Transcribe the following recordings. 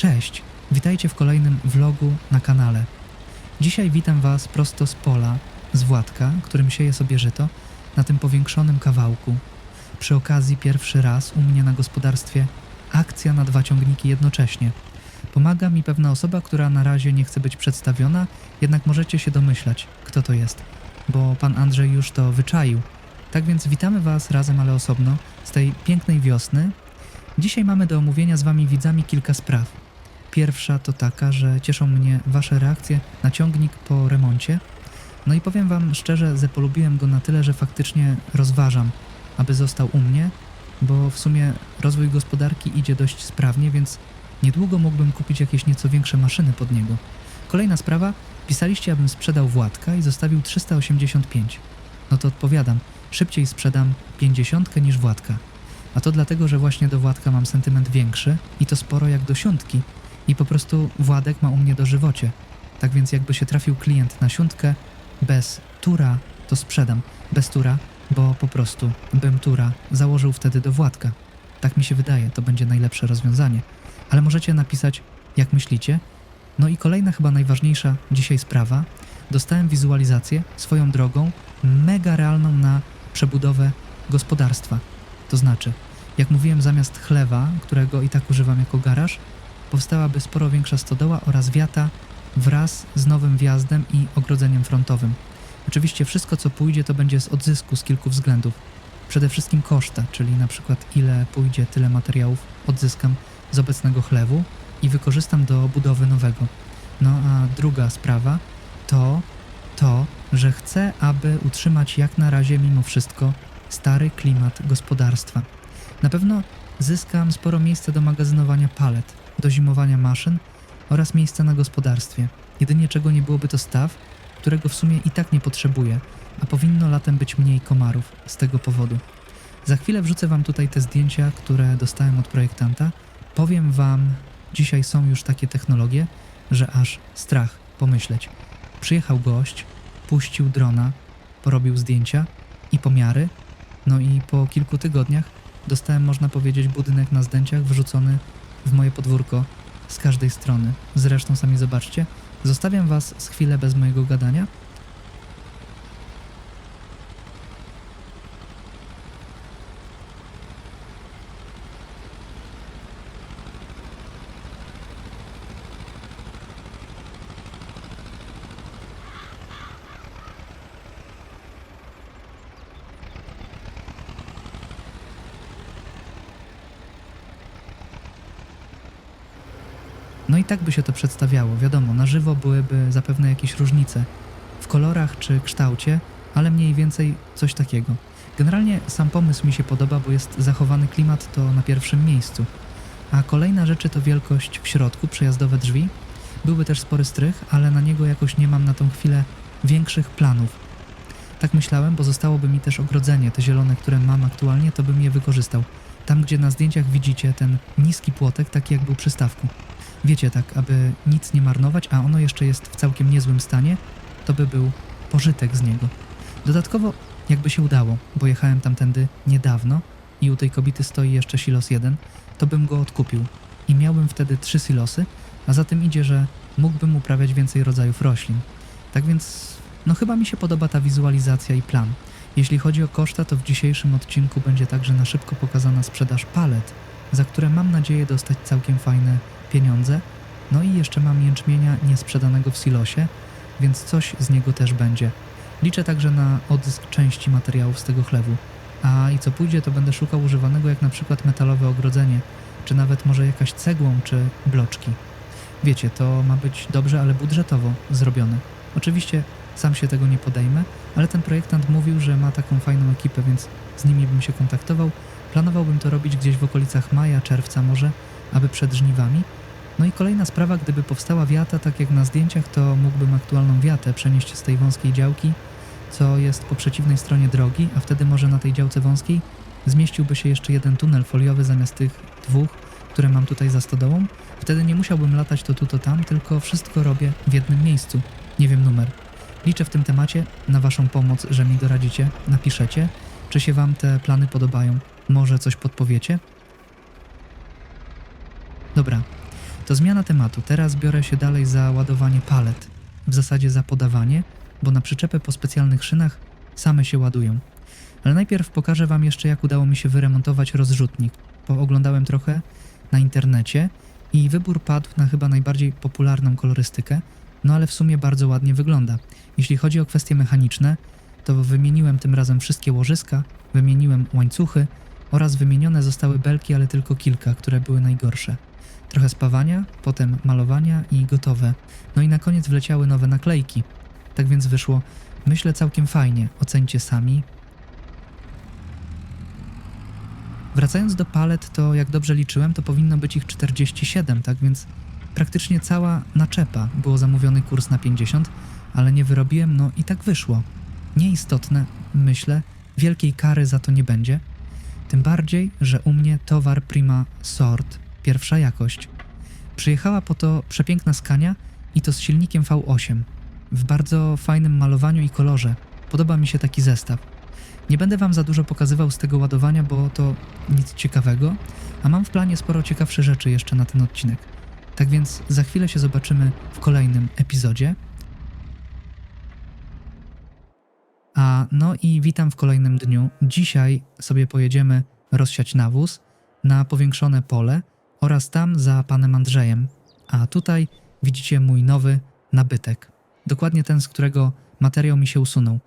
Cześć, witajcie w kolejnym vlogu na kanale. Dzisiaj witam Was prosto z pola, z Władka, którym sieje sobie żyto, na tym powiększonym kawałku. Przy okazji pierwszy raz u mnie na gospodarstwie akcja na dwa ciągniki jednocześnie. Pomaga mi pewna osoba, która na razie nie chce być przedstawiona, jednak możecie się domyślać, kto to jest, bo pan Andrzej już to wyczaił. Tak więc witamy Was razem, ale osobno, z tej pięknej wiosny. Dzisiaj mamy do omówienia z Wami widzami kilka spraw. Pierwsza to taka, że cieszą mnie Wasze reakcje na ciągnik po remoncie. No i powiem Wam szczerze, że polubiłem go na tyle, że faktycznie rozważam, aby został u mnie, bo w sumie rozwój gospodarki idzie dość sprawnie, więc niedługo mógłbym kupić jakieś nieco większe maszyny pod niego. Kolejna sprawa, pisaliście, abym sprzedał Władka i zostawił 385. No to odpowiadam, szybciej sprzedam 50 niż Władka. A to dlatego, że właśnie do Władka mam sentyment większy i to sporo jak do siątki i po prostu Władek ma u mnie dożywocie. Tak więc jakby się trafił klient na siątkę bez tura, to sprzedam. Bez tura, bo po prostu bym tura założył wtedy do Władka. Tak mi się wydaje, to będzie najlepsze rozwiązanie. Ale możecie napisać, jak myślicie. No i kolejna, chyba najważniejsza dzisiaj sprawa. Dostałem wizualizację swoją drogą, mega realną na przebudowę gospodarstwa. To znaczy, jak mówiłem, zamiast chlewa, którego i tak używam jako garaż, powstałaby sporo większa stodoła oraz wiata wraz z nowym wjazdem i ogrodzeniem frontowym. Oczywiście wszystko, co pójdzie, to będzie z odzysku z kilku względów. Przede wszystkim koszta, czyli na przykład ile pójdzie, tyle materiałów odzyskam z obecnego chlewu i wykorzystam do budowy nowego. No a druga sprawa to to, że chcę, aby utrzymać jak na razie mimo wszystko stary klimat gospodarstwa. Na pewno zyskam sporo miejsca do magazynowania palet, do zimowania maszyn oraz miejsca na gospodarstwie. Jedynie czego nie byłoby to staw, którego w sumie i tak nie potrzebuję, a powinno latem być mniej komarów z tego powodu. Za chwilę wrzucę Wam tutaj te zdjęcia, które dostałem od projektanta. Powiem Wam, dzisiaj są już takie technologie, że aż strach pomyśleć. Przyjechał gość, puścił drona, porobił zdjęcia i pomiary, no i po kilku tygodniach dostałem, można powiedzieć, budynek na zdjęciach wrzucony w moje podwórko z każdej strony. Zresztą sami zobaczcie. Zostawiam Was z chwilę bez mojego gadania. No i tak by się to przedstawiało. Wiadomo, na żywo byłyby zapewne jakieś różnice w kolorach czy kształcie, ale mniej więcej coś takiego. Generalnie sam pomysł mi się podoba, bo jest zachowany klimat to na pierwszym miejscu. A kolejna rzecz to wielkość w środku, przejazdowe drzwi. Byłby też spory strych, ale na niego jakoś nie mam na tą chwilę większych planów. Tak myślałem, bo zostałoby mi też ogrodzenie, te zielone, które mam aktualnie, to bym je wykorzystał. Tam, gdzie na zdjęciach widzicie ten niski płotek, taki jak był przy stawku. Wiecie, tak, aby nic nie marnować, a ono jeszcze jest w całkiem niezłym stanie, to by był pożytek z niego. Dodatkowo, jakby się udało, bo jechałem tamtędy niedawno i u tej kobiety stoi jeszcze silos jeden, to bym go odkupił i miałbym wtedy trzy silosy, a za tym idzie, że mógłbym uprawiać więcej rodzajów roślin. Tak więc, no chyba mi się podoba ta wizualizacja i plan. Jeśli chodzi o koszta, to w dzisiejszym odcinku będzie także na szybko pokazana sprzedaż palet, za które mam nadzieję dostać całkiem fajne pieniądze. No i jeszcze mam jęczmienia niesprzedanego w silosie, więc coś z niego też będzie. Liczę także na odzysk części materiałów z tego chlewu. A i co pójdzie, to będę szukał używanego jak na przykład metalowe ogrodzenie, czy nawet może jakaś cegłą, czy bloczki. Wiecie, to ma być dobrze, ale budżetowo zrobione. Oczywiście sam się tego nie podejmę, ale ten projektant mówił, że ma taką fajną ekipę, więc z nimi bym się kontaktował. Planowałbym to robić gdzieś w okolicach maja, czerwca może, aby przed żniwami. No i kolejna sprawa, gdyby powstała wiata, tak jak na zdjęciach, to mógłbym aktualną wiatę przenieść z tej wąskiej działki, co jest po przeciwnej stronie drogi, a wtedy może na tej działce wąskiej zmieściłby się jeszcze jeden tunel foliowy zamiast tych dwóch, które mam tutaj za stodołą. Wtedy nie musiałbym latać to tu, to tam, tylko wszystko robię w jednym miejscu. Nie wiem numer. Liczę w tym temacie na Waszą pomoc, że mi doradzicie, napiszecie, czy się Wam te plany podobają. Może coś podpowiecie? Dobra, To zmiana tematu. Teraz biorę się dalej za ładowanie palet. W zasadzie za podawanie, bo na przyczepę po specjalnych szynach same się ładują. Ale najpierw pokażę Wam jeszcze, jak udało mi się wyremontować rozrzutnik. Pooglądałem trochę na internecie i wybór padł na chyba najbardziej popularną kolorystykę, no ale w sumie bardzo ładnie wygląda. Jeśli chodzi o kwestie mechaniczne, to wymieniłem tym razem wszystkie łożyska, wymieniłem łańcuchy oraz wymienione zostały belki, ale tylko kilka, które były najgorsze. Trochę spawania, potem malowania i gotowe. No i na koniec wleciały nowe naklejki. Tak więc wyszło, myślę, całkiem fajnie. Ocencie sami. Wracając do palet, to jak dobrze liczyłem, to powinno być ich 47, tak więc praktycznie cała naczepa było zamówiony kurs na 50, ale nie wyrobiłem, no i tak wyszło. Nieistotne, myślę, wielkiej kary za to nie będzie. Tym bardziej, że u mnie towar prima sort, pierwsza jakość. Przyjechała po to przepiękna skania i to z silnikiem V8 w bardzo fajnym malowaniu i kolorze. Podoba mi się taki zestaw. Nie będę wam za dużo pokazywał z tego ładowania, bo to nic ciekawego, a mam w planie sporo ciekawszych rzeczy jeszcze na ten odcinek. Tak więc za chwilę się zobaczymy w kolejnym epizodzie. A no i witam w kolejnym dniu. Dzisiaj sobie pojedziemy rozsiać nawóz na powiększone pole oraz tam za panem Andrzejem. A tutaj widzicie mój nowy nabytek. Dokładnie ten, z którego materiał mi się usunął.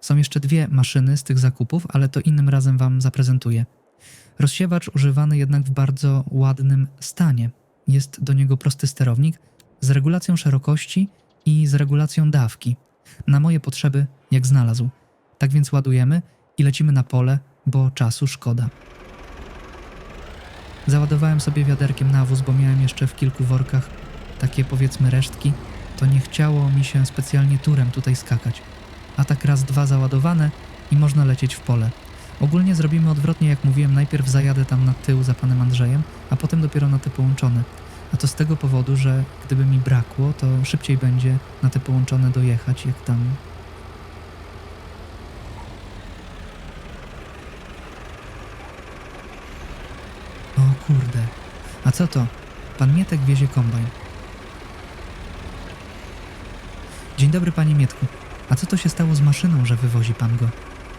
Są jeszcze dwie maszyny z tych zakupów, ale to innym razem Wam zaprezentuję. Rozsiewacz używany jednak w bardzo ładnym stanie. Jest do niego prosty sterownik z regulacją szerokości i z regulacją dawki. Na moje potrzeby, jak znalazł. Tak więc ładujemy i lecimy na pole, bo czasu szkoda. Załadowałem sobie wiaderkiem nawóz, bo miałem jeszcze w kilku workach takie powiedzmy resztki. To nie chciało mi się specjalnie turem tutaj skakać a tak raz dwa załadowane i można lecieć w pole. Ogólnie zrobimy odwrotnie, jak mówiłem, najpierw zajadę tam na tył za panem Andrzejem, a potem dopiero na te połączone. A to z tego powodu, że gdyby mi brakło, to szybciej będzie na te połączone dojechać, jak tam. O kurde. A co to? Pan Mietek wiezie kombajn. Dzień dobry, panie Mietku. A co to się stało z maszyną, że wywozi pan go?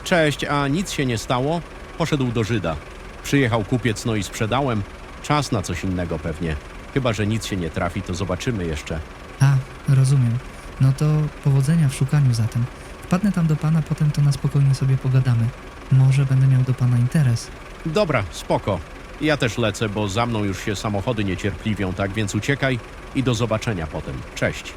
Cześć, a nic się nie stało? Poszedł do Żyda. Przyjechał kupiec, no i sprzedałem. Czas na coś innego pewnie. Chyba, że nic się nie trafi, to zobaczymy jeszcze. A, rozumiem. No to powodzenia w szukaniu zatem. Wpadnę tam do pana, potem to na spokojnie sobie pogadamy. Może będę miał do pana interes. Dobra, spoko. Ja też lecę, bo za mną już się samochody niecierpliwią, tak więc uciekaj i do zobaczenia potem. Cześć.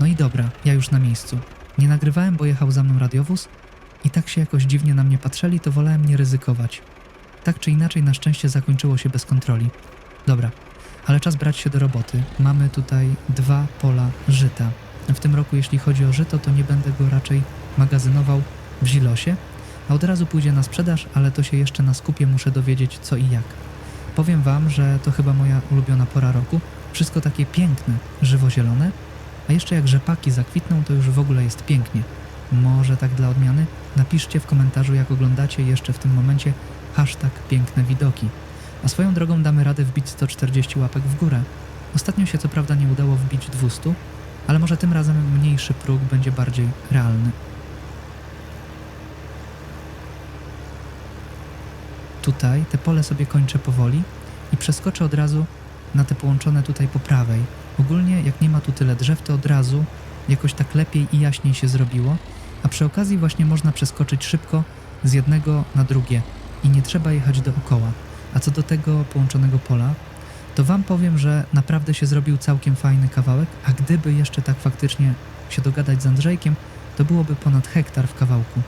No i dobra, ja już na miejscu. Nie nagrywałem, bo jechał za mną radiowóz i tak się jakoś dziwnie na mnie patrzeli, to wolałem nie ryzykować. Tak czy inaczej, na szczęście zakończyło się bez kontroli. Dobra, ale czas brać się do roboty. Mamy tutaj dwa pola żyta. W tym roku, jeśli chodzi o żyto, to nie będę go raczej magazynował w Zilosie, a od razu pójdzie na sprzedaż, ale to się jeszcze na skupie muszę dowiedzieć co i jak. Powiem Wam, że to chyba moja ulubiona pora roku. Wszystko takie piękne, żywo-zielone, a jeszcze jak rzepaki zakwitną, to już w ogóle jest pięknie. Może tak dla odmiany? Napiszcie w komentarzu, jak oglądacie jeszcze w tym momencie hashtag piękne widoki. A swoją drogą damy radę wbić 140 łapek w górę. Ostatnio się co prawda nie udało wbić 200, ale może tym razem mniejszy próg będzie bardziej realny. Tutaj te pole sobie kończę powoli i przeskoczę od razu na te połączone tutaj po prawej. Ogólnie jak nie ma tu tyle drzew, to od razu jakoś tak lepiej i jaśniej się zrobiło, a przy okazji właśnie można przeskoczyć szybko z jednego na drugie i nie trzeba jechać dookoła. A co do tego połączonego pola, to wam powiem, że naprawdę się zrobił całkiem fajny kawałek, a gdyby jeszcze tak faktycznie się dogadać z Andrzejkiem, to byłoby ponad hektar w kawałku.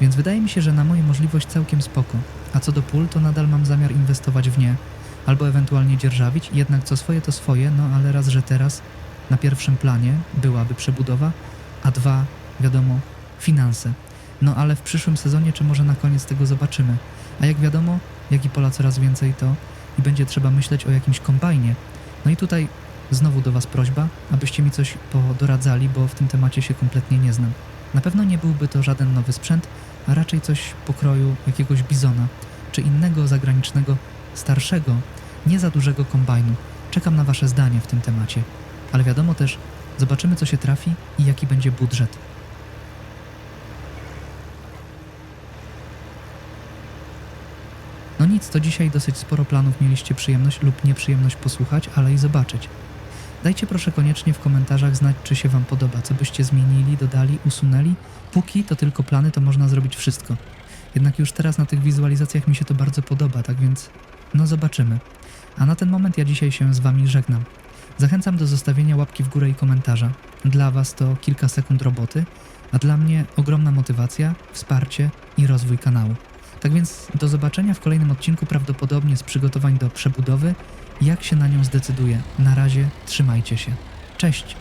Więc wydaje mi się, że na moją możliwość całkiem spoko. A co do pól, to nadal mam zamiar inwestować w nie, albo ewentualnie dzierżawić, jednak co swoje to swoje, no ale raz, że teraz na pierwszym planie byłaby przebudowa, a dwa, wiadomo, finanse. No ale w przyszłym sezonie, czy może na koniec tego zobaczymy. A jak wiadomo, jak i pola coraz więcej to i będzie trzeba myśleć o jakimś kombajnie. No i tutaj znowu do Was prośba, abyście mi coś podoradzali, bo w tym temacie się kompletnie nie znam. Na pewno nie byłby to żaden nowy sprzęt, a raczej coś pokroju jakiegoś bizona, czy innego zagranicznego, starszego, nie za dużego kombajnu. Czekam na Wasze zdanie w tym temacie. Ale wiadomo też, zobaczymy co się trafi i jaki będzie budżet. No nic, to dzisiaj dosyć sporo planów mieliście przyjemność lub nieprzyjemność posłuchać, ale i zobaczyć. Dajcie proszę koniecznie w komentarzach znać, czy się Wam podoba, co byście zmienili, dodali, usunęli. Póki to tylko plany, to można zrobić wszystko. Jednak już teraz na tych wizualizacjach mi się to bardzo podoba, tak więc no zobaczymy. A na ten moment ja dzisiaj się z Wami żegnam. Zachęcam do zostawienia łapki w górę i komentarza. Dla Was to kilka sekund roboty, a dla mnie ogromna motywacja, wsparcie i rozwój kanału. Tak więc do zobaczenia w kolejnym odcinku, prawdopodobnie z przygotowań do przebudowy. Jak się na nią zdecyduję. Na razie trzymajcie się. Cześć!